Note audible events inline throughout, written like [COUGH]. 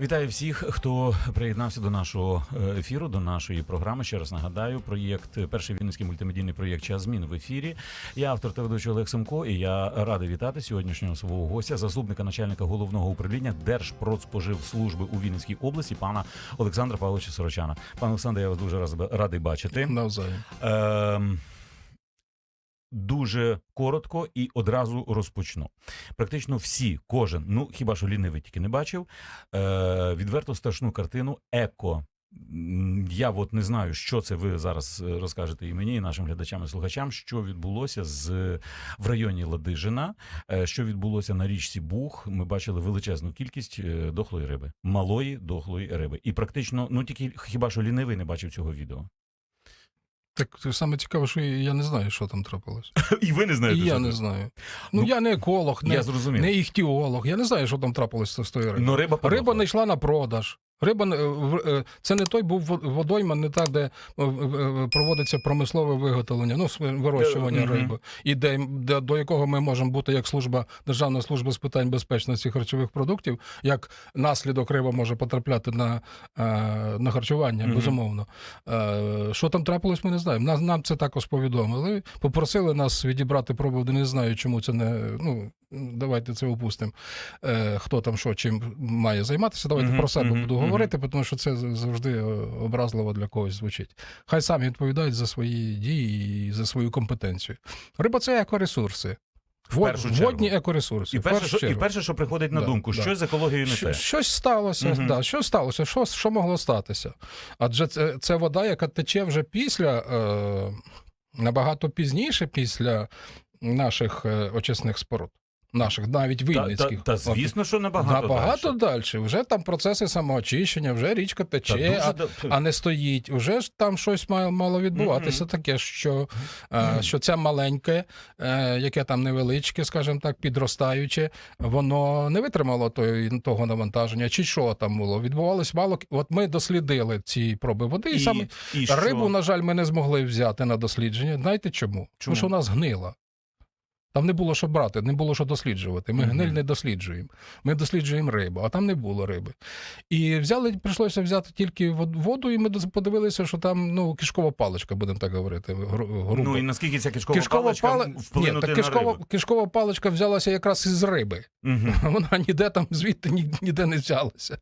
Вітаю всіх, хто приєднався до нашого е, ефіру, до нашої програми. Ще раз нагадаю, проєкт перший вінницький мультимедійний проєкт Час змін в ефірі. Я автор та ведучий Олег Семко, і я радий вітати сьогоднішнього свого гостя, заступника начальника головного управління Держпродспоживслужби у Вінницькій області, пана Олександра Павловича Сорочана. Пане Олександре, я вас дуже радий бачити. Навзаєм. Ем, Дуже коротко і одразу розпочну. Практично всі, кожен, ну хіба що лінивий тільки не бачив, е, відверто страшну картину еко. Я от не знаю, що це ви зараз е, розкажете і мені, і нашим глядачам і слухачам, що відбулося з в районі Ладижина, е, що відбулося на річці Буг. Ми бачили величезну кількість е, дохлої риби, малої дохлої риби. І практично, ну тільки хіба що лінивий не бачив цього відео. Так саме цікаве, що я не знаю, що там трапилось. [LAUGHS] І ви не І знаєте. я що не це? знаю. Ну, Ну, я не еколог, не, я не іхтіолог. Я не знаю, що там трапилось з тою рибою. Ну, риба. Риба не йшла на продаж. Риба в- е, це не той був водойма, не так, де е, е, проводиться промислове виготовлення, ну вирощування Е, риби, і де, де до якого ми можемо бути як служба Державна служба з питань безпечності харчових продуктів, як наслідок риба може потрапляти на, е, на харчування, безумовно. Е, Що там трапилось, ми не знаємо. Нам, нам це також повідомили. Попросили нас відібрати пробу, не знаю, чому це не. Ну, давайте це опустимо. Е, хто там що чим має займатися. Давайте про себе буду мгм. Говорити, тому що це завжди е, образливо для когось звучить. Хай самі відповідають за свої дії і за свою компетенцію. Риба це екоресурси. В першу чергу. Водні екоресурси. І перше, що, і перше, що приходить на Да, думку, да. що з екологією не те. Щось сталося, Мгм. да, що сталося? Що, що могло статися? Адже це, це вода, яка тече вже після, е, набагато пізніше, після наших е, очисних споруд. Наших, навіть Та, та, та звісно, що набагато, Набагато далі. Вже там процеси самоочищення, вже річка тече, а, а не стоїть. Уже ж там щось мало, мало відбуватися, Мгм. таке, що, е, що це маленьке, е, яке там невеличке, скажімо так, підростаюче, воно не витримало того навантаження. Чи що там було? Відбувалось мало. От ми дослідили ці проби води, і, І, саме і що? рибу, на жаль, ми не змогли взяти на дослідження. Знаєте чому? Чому? Тому що вона згнила. Там не було що брати, не було що досліджувати. Ми Мгм. гниль не досліджуємо. Ми досліджуємо рибу, а там не було риби. І взяли, прийшлося взяти тільки воду, і ми подивилися, що там ну, кишкова паличка, будемо так говорити. гру- грубо. Ну і наскільки ця кишкова, Кишкова паличка пали- Ні, вплинути так на рибу? кишкова паличка взялася якраз із риби. Мгм. [LAUGHS] Вона ніде там звідти ні- ніде не взялася.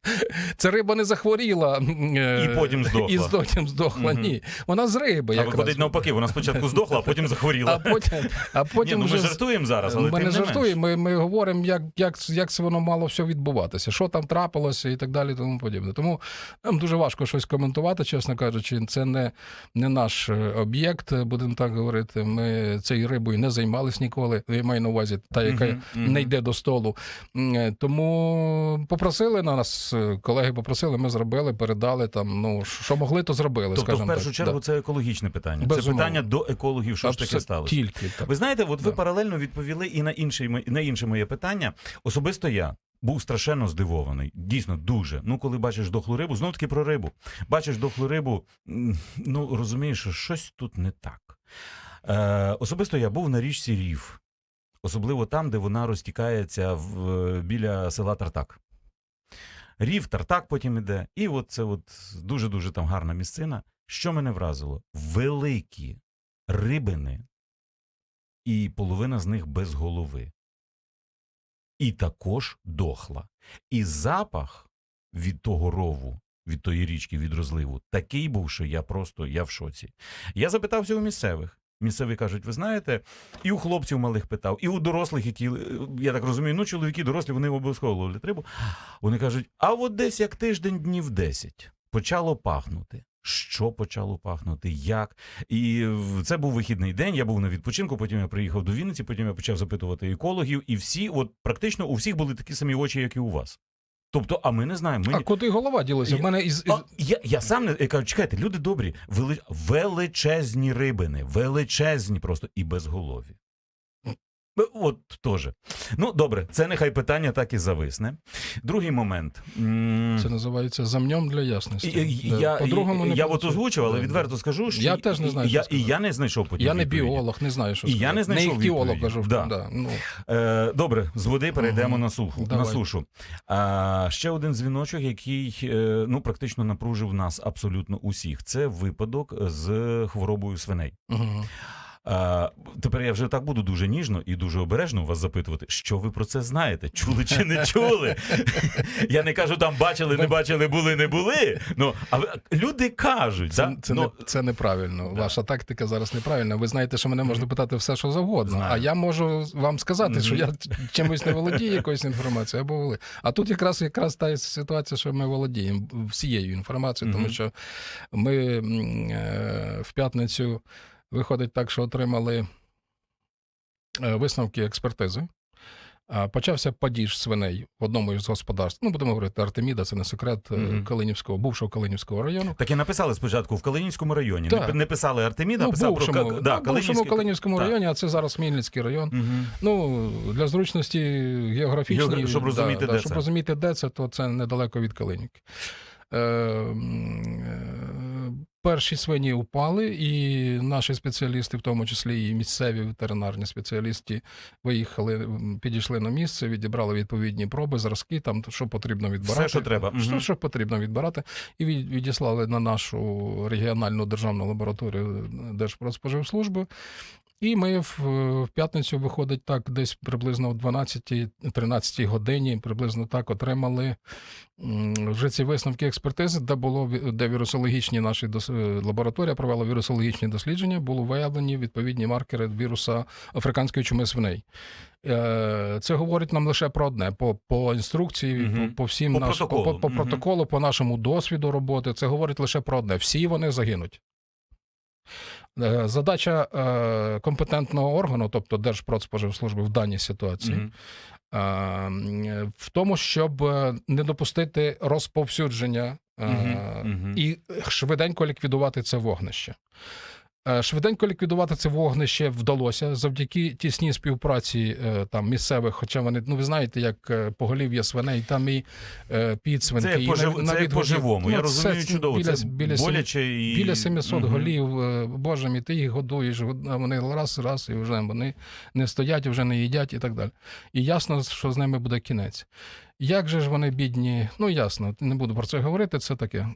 Ця риба не захворіла е, І потім здохла. І потім здохла. Мгм. Ні. Вона з риби. А якраз. виходить навпаки, вона спочатку здохла, а потім [LAUGHS] захворіла. А потім, а потім Ні, ну вже жартуємо зараз, але ми тим не жартуємо, ми, ми говоримо, як, як, як це воно мало все відбуватися, що там трапилося і так далі, і тому подібне. Тому нам дуже важко щось коментувати, чесно кажучи. Це не, не наш е, об'єкт, будемо так говорити. Ми цією рибою не займались ніколи. Я маю на увазі та, яка Мгм, мгм. не йде до столу. Е, Тому попросили на нас, е, колеги попросили, ми зробили, передали там. Ну, що могли, то зробили. Тобто, в першу так. чергу, Да. це екологічне питання. Це питання до екологів, що ж таке сталося. Тільки так. Ви знаєте, от ви Да. паралельно відповіли і на інше, на інше моє питання. Особисто я був страшенно здивований. Дійсно, дуже. Ну, коли бачиш дохлу рибу, знов таки про рибу. Бачиш дохлу рибу, ну розумієш, що щось тут не так. Е, особисто я був на річці Рів, особливо там, де вона розтікається в, біля села Тартак. Рів, Тартак потім іде. І от це от дуже-дуже там гарна місцина. Що мене вразило? Великі рибини, і половина з них без голови. І також дохла. І запах від того рову, від тої річки, від розливу, такий був, що я просто я в шоці. Я запитався у місцевих. Місцеві кажуть, ви знаєте, і у хлопців малих питав, і у дорослих, які, е, я так розумію, ну, чоловіки дорослі, вони обов'язково ловлять рибу. Вони кажуть, а от десь як тиждень днів 10 почало пахнути. Що почало пахнути? Як? І це був вихідний день. Я був на відпочинку. Потім я приїхав до Вінниці. Потім я почав запитувати екологів, і всі, от практично у всіх були такі самі очі, як і у вас. Тобто, а ми не знаємо. Ми А куди голова ділася? В мене із, із... а, я, я сам не я кажу, чекайте, люди добрі, вели, величезні рибини, величезні просто і безголові. От теж. Ну, добре, це нехай питання так і зависне. Другий момент. Це називається замнем для ясності. Да. Я, По-другому не я от озвучив, але відверто скажу, що Я теж не знаю, я, і я не знайшов потім Я не біолог, не знаю, що І я не знайшов не іхтіолог, кажу. Да. Да. Ну, Е, добре, з води перейдемо Мгм. на суху. На сушу. А, ще один дзвіночок, який е, ну практично напружив нас абсолютно усіх. Це випадок з хворобою свиней. угу. А, тепер я вже так буду дуже ніжно і дуже обережно вас запитувати, що ви про це знаєте? Чули чи не чули? [LAUGHS] Я не кажу там бачили, не бачили, були, не були. Ну а люди кажуть, Це, да? це, ну, не, це неправильно. Да. Ваша тактика зараз неправильна. Ви знаєте, що мене можна питати все, що завгодно. Знаю. А я можу вам сказати, що я чимось не володію [LAUGHS] якоюсь інформацією або воли. А тут якраз якраз та ситуація, що ми володіємо всією інформацією, тому Мгм. що ми е, в п'ятницю виходить так, що отримали е, висновки експертизи. Почався падіж свиней в одному із господарств. Ну, будемо говорити, Артеміда, це не секрет е, Мгм. Калинівського, бувшого Калинівського району. Так і написали спочатку в Калинівському районі. Так. Не, писали Артеміда, а Ну, писав бувшому, про ну, да, бувшому Калинівському Так. районі, а це зараз Хмельницький район. Мгм. Ну, для зручності географічної, Геогра- щоб розуміти, де щоб це. розуміти, де це, то це недалеко від Калинівки. Е, е, перші свині упали, і наші спеціалісти, в тому числі і місцеві ветеринарні спеціалісти, виїхали, підійшли на місце, відібрали відповідні проби, зразки, там що потрібно відбирати. Все, що треба. Що, що потрібно відбирати, і від- відіслали на нашу регіональну державну лабораторію Держпродспоживслужби. І ми в, в п'ятницю виходить так, десь приблизно о 12-13 годині, приблизно так отримали вже ці висновки експертизи, де було де вірусологічні наші дос- е, лабораторія провела вірусологічні дослідження, було виявлені відповідні маркери віруса африканської чуми свиней. Е, Це говорить нам лише про одне: по, по інструкції, Мгм. по, по всім По наш, протоколу. по, по протоколу, по нашому досвіду роботи. Це говорить лише про одне: всі вони загинуть. Е, Задача е, компетентного органу, тобто Держпродспоживслужби в даній ситуації, Мгм. е, в тому, щоб е, не допустити розповсюдження е, mm -hmm. і швиденько ліквідувати це вогнище. Е, Швиденько ліквідувати це вогнище вдалося завдяки тісній співпраці е, там місцевих, хоча вони, ну ви знаєте, як е, поголів'я свиней, там і підсвинки. Це і по, нав- жив... це по голів. живому. Я Ну, розумію це чудово. Біля, це біля, боляче і біля 700 Мгм. голів. Боже мій, ти їх годуєш, а вони раз, раз, і вже вони не стоять, вже не їдять і так далі. І ясно, що з ними буде кінець. Як же ж вони бідні? Ну ясно, не буду про це говорити. Це таке.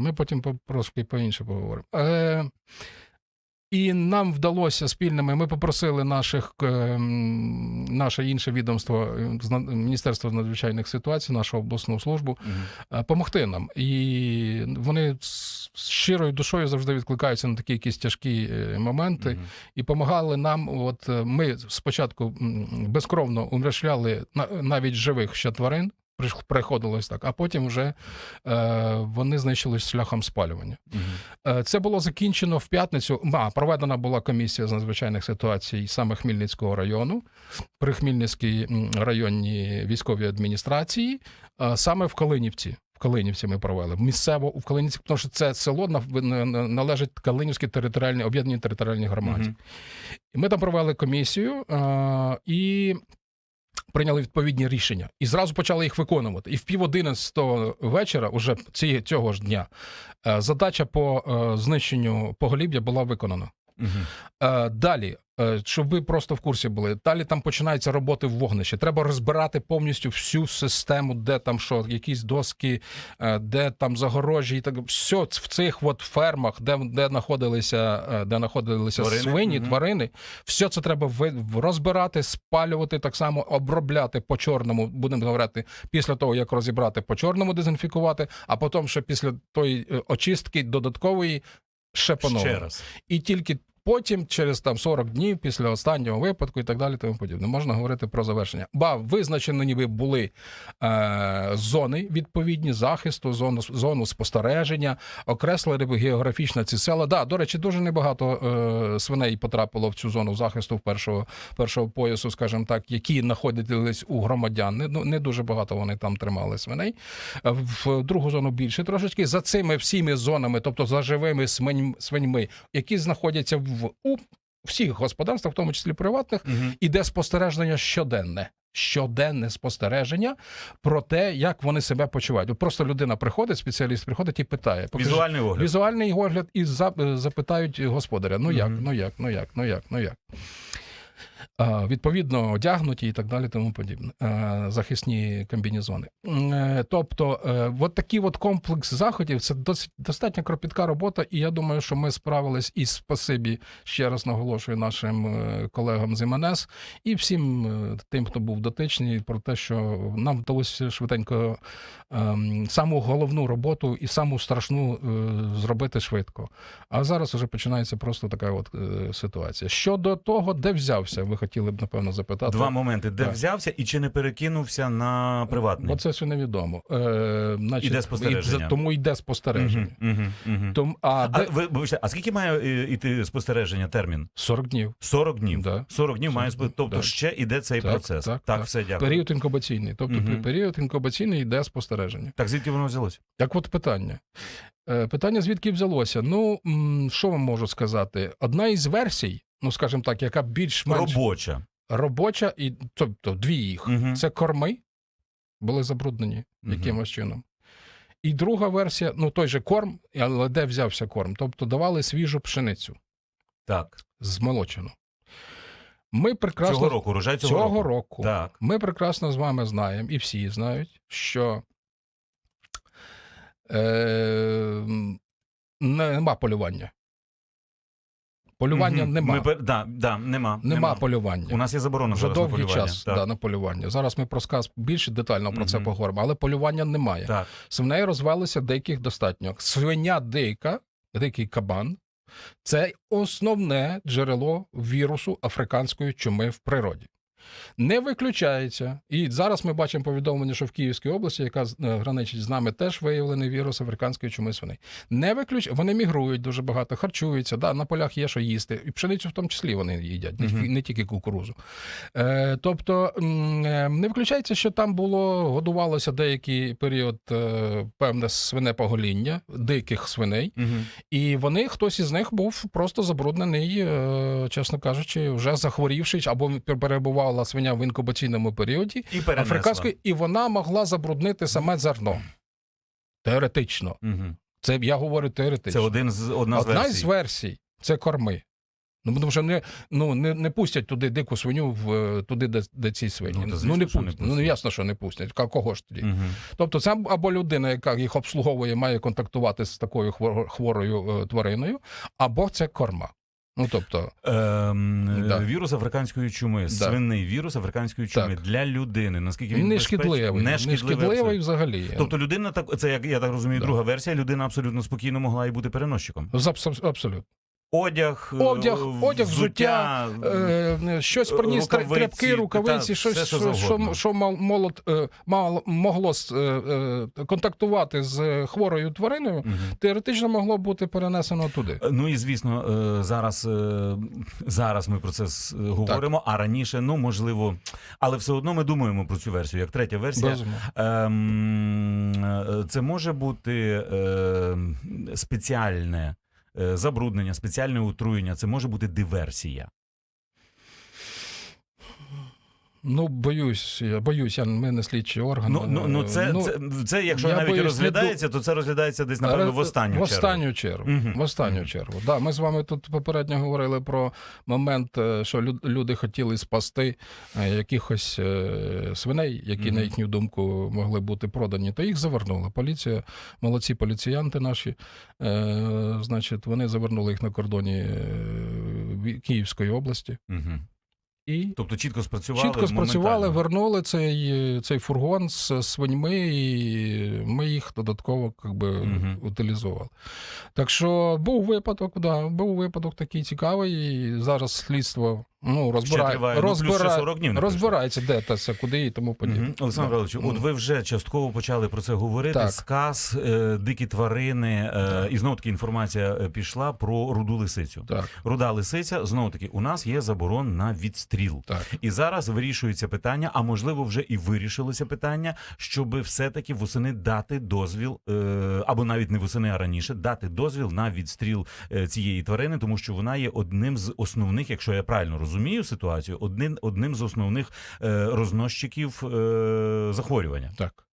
Ми потім по- трошки по-інше поговоримо. І нам вдалося спільними. Ми попросили наших е, наше інше відомство е, Міністерство з надзвичайних ситуацій, нашу обласну службу, помогти нам. І вони з щирою душою завжди відкликаються на такі якісь тяжкі моменти Мгм. і допомагали нам. От ми спочатку безкровно умершляли на- навіть живих ще тварин. Приходилось так, а потім вже е, вони знищились шляхом спалювання. Е, Це було закінчено в п'ятницю. А, проведена була комісія з надзвичайних ситуацій саме Хмельницького району при Хмельницькій м, районній військовій адміністрації, е, саме в Калинівці. Калинівці ми провели місцево в Калинівці, тому що це село належить Калинівській територіальній об'єднаній територіальній громаді. Мгм. І ми там провели комісію е, і прийняли відповідні рішення. І зразу почали їх виконувати. І в пів одинадцятого вечора, уже ці, цього ж дня, е, задача по е, знищенню поголів'я була виконана. Е, Далі, е, щоб ви просто в курсі були, далі там починаються роботи в вогнищі. Треба розбирати повністю всю систему, де там що, якісь доски, е, де там загорожі і так. Все в цих от фермах, де, де знаходилися, де знаходилися Тварини? свині, Мгм. тварини, все це треба розбирати, спалювати, так само обробляти по чорному, будемо говорити, після того, як розібрати по чорному, дезінфікувати, а потім ще після тої очистки додаткової. Ще Ще раз. і тільки потім, через там 40 днів після останнього випадку і так далі, тому подібне, можна говорити про завершення. Ба визначені ніби були е, зони відповідні захисту, зону зону спостереження, окреслили географічно ці села. Да, до речі, дуже небагато е, свиней потрапило в цю зону захисту першого першого поясу, скажімо так, які знаходились у громадян. Не, ну, не дуже багато вони там тримали свиней. В другу зону більше трошечки. За цими всіми зонами, тобто за живими свинь- свиньми, які знаходяться в у всіх господарствах, в тому числі приватних, угу. іде спостереження щоденне. Щоденне спостереження про те, як вони себе почувають. Просто людина приходить, спеціаліст приходить і питає. «Покажи, Візуальний огляд. Візуальний огляд і е, запитають господаря: ну як, угу. ну як, ну як, ну як, ну як. А, відповідно, одягнуті і так далі, тому подібне. Захисні комбінезони. Е, Тобто, е, от такий от комплекс заходів це досить достатньо кропітка робота, і я думаю, що ми справились і спасибі ще раз наголошую нашим е, колегам з МНС і всім е, тим, хто був дотичний, про те, що нам вдалося швиденько саму головну роботу і саму страшну е, зробити швидко. А зараз вже починається просто така от е, ситуація. Щодо того, де взявся, ви хотіли б напевно запитати. Два моменти: де Так. взявся і чи не перекинувся на приватний? Оце ще невідомо. Е, значить, Іде спостереження. і- тому йде спостереження. Мгм, мгм, мгм. Том, а, А де... ви вибачте, а скільки має е, іти спостереження термін? 40 днів. 40 днів. Да. 40 днів має 40 тобто да. ще іде цей Так, процес. так, так. все дякую. Період інкубаційний. Тобто при період інкубаційний йде спостереження. Так звідки воно взялося? Так от питання. Е, Питання звідки взялося? Ну, що вам можу сказати? Одна із версій, ну скажімо так, яка більш-менш Робоча. робоча, і тобто дві їх. Мгм. Це корми були забруднені Мгм. якимось чином. І друга версія, ну той же корм, але де взявся корм? Тобто давали свіжу пшеницю Так. змолочену. Ми прекрасно Цього року, урожай цього, цього року. року. Так. Ми прекрасно з вами знаємо, і всі знають, що е, нема полювання. Полювання Мгм. нема. Ми, да, да, нема. Нема полювання. У нас є заборона Вже зараз на довгий полювання. час Так. да, на полювання. Зараз ми про сказ більш детально про це Мгм. поговоримо, але полювання немає. так. Свиней розвелося деяких достатньо. Свиня дика, дикий кабан це основне джерело вірусу африканської чуми в природі. Не виключається. І зараз ми бачимо повідомлення, що в Київській області, яка е, граничить з нами, теж виявлений вірус африканської чуми свиней. Не виключ... Вони мігрують дуже багато, харчуються. Да, на полях є що їсти. І пшеницю в тому числі вони їдять, тільки, не тільки кукурузу. Е, тобто е, не виключається, що там було годувалося деякий період е, певне свине погоління диких свиней, і вони хтось із них був просто забруднений, е, чесно кажучи, вже захворівши або перебувала свиня в інкубаційному періоді І африканської, і вона могла забруднити саме зерно. Теоретично. Угу. Це я говорю Це один з, одна з версій. версій це корми. Ну, тому що не, ну, не, не пустять туди дику свиню в, е, туди, де, де ці свині. Ну, Ну, не що не пустять. Ну, пустять. ясно, що не пустять. Кого ж тоді? Угу. Тобто, це або людина, яка їх обслуговує, має контактувати з такою хворою е, твариною, або це корма. Ну, тобто, Ем, Да. Вірус африканської чуми, свинний вірус африканської чуми Так. для людини. Наскільки він не шкідливий. Не шкідливий взагалі. Тобто людина так, це як я так розумію, Да. друга версія. Людина абсолютно спокійно могла і бути переносчиком. Абсолютно. Одяг, Одяг, е, одяг, взуття, Е, щось приніс Рукавиці, тряпки, рукавиці, та, щось, все, що що, що, молод, е, мало, могло е, е, контактувати з е, хворою твариною, Мгм. теоретично могло бути перенесено туди. Ну і звісно, е, зараз, е, зараз ми про це е, говоримо, а раніше, ну можливо, але все одно ми думаємо про цю версію, як третя версія. Безумовно. Ем, е, Це може бути спеціальне е, забруднення, спеціальне отруєння, це може бути диверсія. Ну, боюсь, я боюсь, я, ми не слідчий орган. Ну, ну, ну, це, Ну, це, це, якщо навіть боюсь, розглядається, то це розглядається десь, напевно, в останню в останню чергу. Мгм. В останню Мгм. чергу. Да, ми з вами тут попередньо говорили про момент, е, що люди хотіли спасти е, якихось е, свиней, які, Мгм. на їхню думку, могли бути продані, то їх завернули. Поліція, молодці поліціянти наші, е, значить, вони завернули їх на кордоні Київської області. Мгм. І Тобто чітко спрацювали. Чітко спрацювали, вернули цей, цей фургон з свиньми, і ми їх додатково как би, Мгм. утилізували. Так що був випадок, да, був випадок такий цікавий. І зараз слідство ну, розбирає, триває, ну, розбирає, 40 днів розбирається, де та це, куди і тому подібне. Мгм. Олександр Да. Павлович, от ви вже частково почали про це говорити. Так. Сказ, е, дикі тварини, е, і знову таки інформація е, пішла про руду лисицю. Так. Руда лисиця, знову таки, у нас є заборон на відстріл. Відстріл. Так. І зараз вирішується питання, а можливо, вже і вирішилося питання, щоб все-таки восени дати дозвіл, е, або навіть не восени, а раніше дати дозвіл на відстріл е, цієї тварини, тому що вона є одним з основних, якщо я правильно розумію ситуацію, одним, одним з основних е, розносчиків захворювання. Так.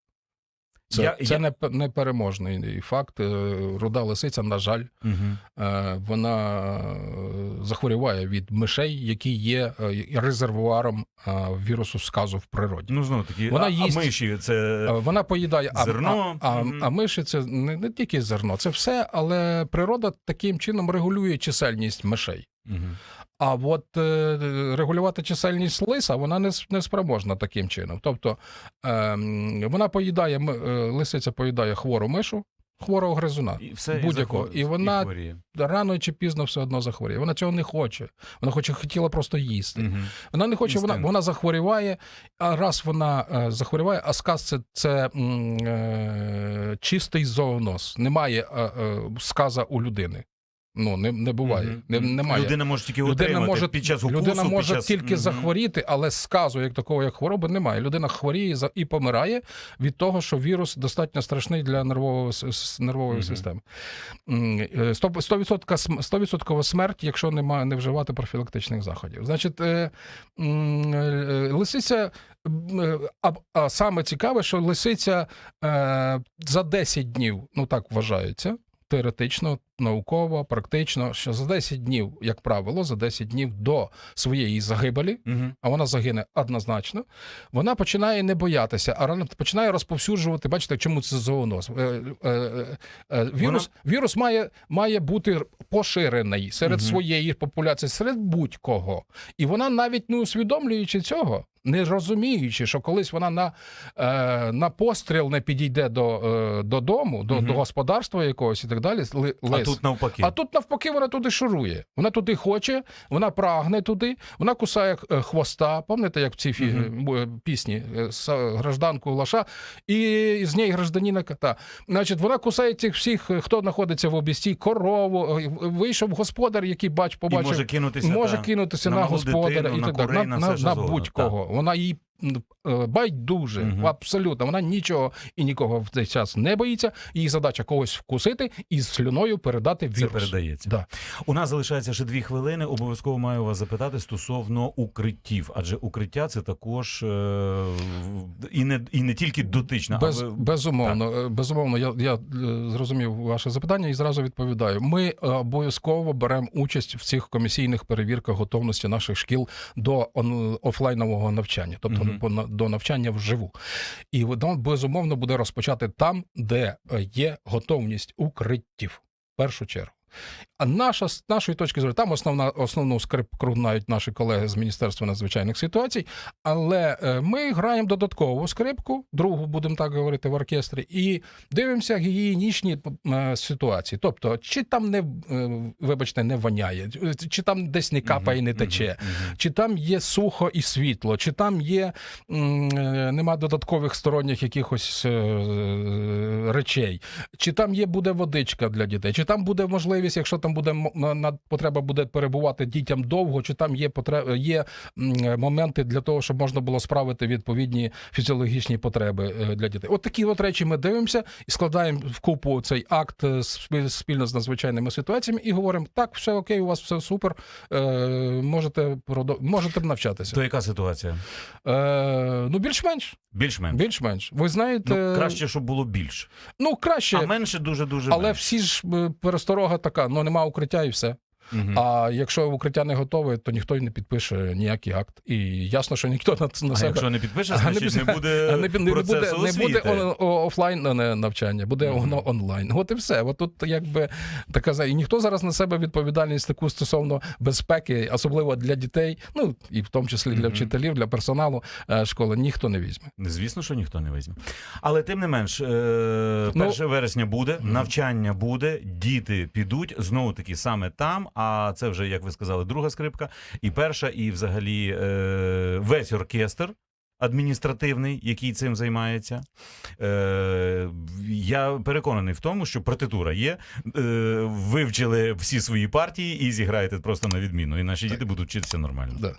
Це, Я- це я- не, пе- непереможний факт. Е, Руда лисиця, на жаль, Угу. вона е, захворюває від мишей, які є резервуаром вірусу сказу в природі. Ну знову таки, Вона а, їсть- а миші це Вона поїдає Зерно, а, а, мгм. а миші це не, не тільки зерно, це все, але природа таким чином регулює чисельність мишей. Мгм. А от е, регулювати чисельність лиса вона не, не спроможна таким чином. Тобто е, вона поїдає, е, лисиця поїдає хвору мишу, хворого гризуна. і все будь-якого. захворює, І вона- хворіє. Рано чи пізно все одно захворіє. Вона цього не хоче. Вона хоче хотіла просто їсти. Мгм. Вона не хоче, вона, Інстинкт. вона захворіває, а раз вона е, захворіває, а сказ це, це е, чистий зооноз. Немає е, е, сказа у людини. Ну, не, не буває. Мгм. Не, немає. Людина може тільки Людина може, під час укусу, людина може під час... тільки Мгм. захворіти, але сказу як такого, як хвороби, немає. Людина хворіє і помирає від того, що вірус достатньо страшний для нервового, нервової системи. М, е, сто- 100%, 100% смерть, якщо немає, не вживати профілактичних заходів. Значить, е, е, лисиця, е, а, саме цікаве, що лисиця е, за 10 днів, ну так вважається, теоретично, науково, практично, що за 10 днів, як правило, за 10 днів до своєї загибелі, Мгм. а вона загине однозначно, вона починає не боятися, а починає розповсюджувати. Бачите, чому це зооноз? Е, е, е, вірус, вірус має, має бути поширений серед Мгм. своєї популяції, серед будь-кого. І вона навіть не усвідомлюючи цього. Не розуміючи, що колись вона на, е, на постріл не підійде до, е, додому, до, Мгм. до господарства якогось і так далі. ли- А лис. Тут навпаки. А тут навпаки вона туди шурує. Вона туди хоче, вона прагне туди, вона кусає е, хвоста. Пам'ятаєте, як в цій е, пісні е, гражданку Лаша, і з неї гражданина кота. Значить, вона кусає цих всіх, хто знаходиться в обісті, корову. Вийшов господар, який бач, І може кинутися Може та, кинутися на на, господаря дитину, і на так далі. На, на на, на будь-кого. Вона їй байдуже, Мгм. абсолютно. Вона нічого і нікого в цей час не боїться. Її задача когось вкусити і з слюною передати Це передається. Да. У нас залишається ще дві хвилини. Обов'язково маю вас запитати стосовно укриттів, адже укриття це також е, і не і не тільки дотична, Без, а ви- безумовно, е, безумовно, я, я е, зрозумів ваше запитання і зразу відповідаю. Ми е, обов'язково беремо участь в цих комісійних перевірках готовності наших шкіл до он, офлайнового навчання, тобто По- до навчання вживу. І воно безумовно буде розпочати там, де е, є готовність укриттів. В першу чергу. А наша з нашої точки зору, там основна основну скрипку знають наші колеги з Міністерства надзвичайних ситуацій. Але е, ми граємо додаткову скрипку, другу, будемо так говорити, в оркестрі, і дивимося гігієнічні е, ситуації. Тобто, чи там не е, вибачте, не воняє, чи там десь не капає, не тече. Чи там є сухо і світло, чи там є нема додаткових сторонніх якихось речей, чи там є буде водичка для дітей, чи там буде можливість, якщо там буде потреба буде перебувати дітям довго, чи там є потреба є моменти для того, щоб можна було справити відповідні фізіологічні потреби е, для дітей. От такі от речі ми дивимося і складаємо в купу цей акт е, спільно з надзвичайними ситуаціями і говоримо: так, все окей, у вас все супер. Е, можете можете навчатися. То яка ситуація? Е, ну, більш-менш. Більш-менш. Більш-менш. Ви знаєте, Ну, краще, щоб було більше. ну краще, А менше дуже-дуже. але менше. всі ж пересторога така: ну нема укриття і все. Мгм. А якщо укриття не готове, то ніхто й не підпише ніякий акт. І ясно, що ніхто на, на А себе якщо не [LAUGHS] не значить не буде не, не, не буде, не буде он- офлайн навчання, буде воно онлайн. От і все. От тут якби така за- і ніхто зараз на себе відповідальність таку стосовно безпеки, особливо для дітей, ну і в тому числі для Мгм. вчителів, для персоналу е, школи, ніхто не візьме. Звісно, що ніхто не візьме. Але тим не менш, е, Ну, вересня буде, навчання буде, діти підуть знову таки саме там. А це вже, як ви сказали, друга скрипка, і перша, і взагалі е, весь оркестр. Адміністративний, який цим займається. Е, я переконаний в тому, що партитура є. Е, вивчили всі свої партії і зіграєте просто на відміну. І наші діти будуть вчитися нормально. Да.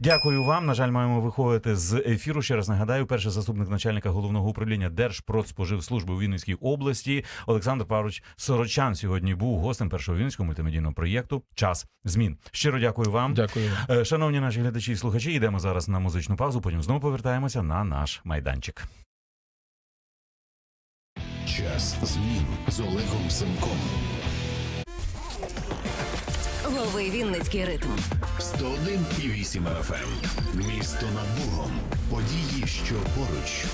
Дякую вам. На жаль, маємо виходити з ефіру. Ще раз нагадаю, перший заступник начальника головного управління Держпродспоживслужби у Вінницькій області Олександр Павлович Сорочан сьогодні був гостем першого вінницького мультимедійного проєкту Час змін. Щиро дякую вам. Дякую. Е, Шановні наші глядачі і слухачі, йдемо зараз на музичну паузу. Потім знову повертаємося на наш майданчик. Час змін з Олегом Семком. Лови Вінницький ритм. 101,8 FM. Місто над Богом. Події, що поруч.